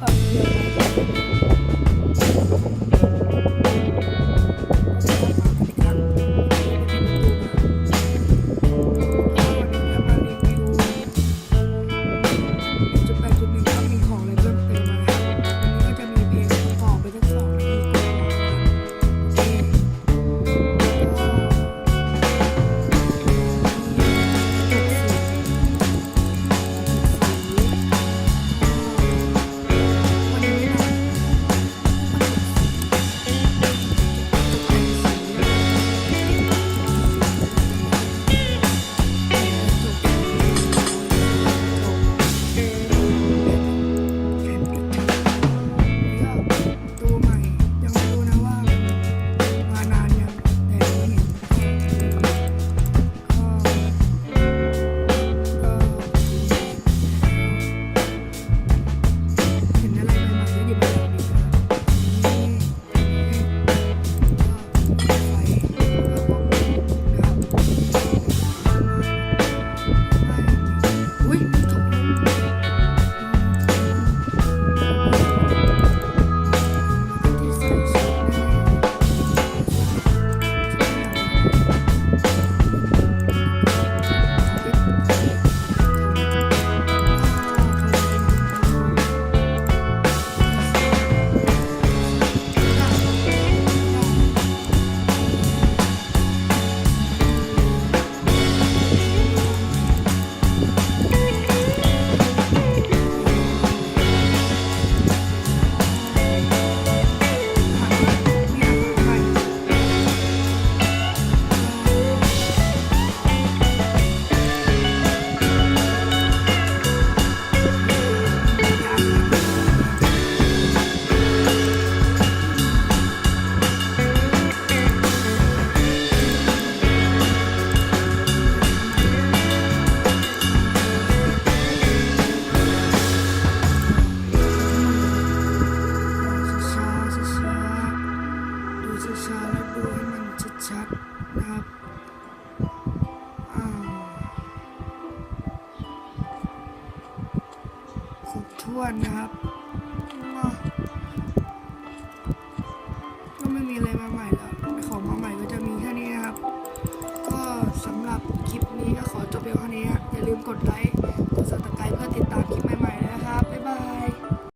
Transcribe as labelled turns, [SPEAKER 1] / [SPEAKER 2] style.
[SPEAKER 1] กั ช้าๆแล้วดูให้มันชัดๆนะครับอ่าครบถ้วนนะครับก็ไม่มีอะไรมาใหม่แล้วของมาใหม่ก็จะมีแค่นี้นะครับ ก็สำหรับคลิปนี้ก็ขอจบเพียงเท่านี้อย่าลืมกดไลค์กดซับสไครต์เพื่อติด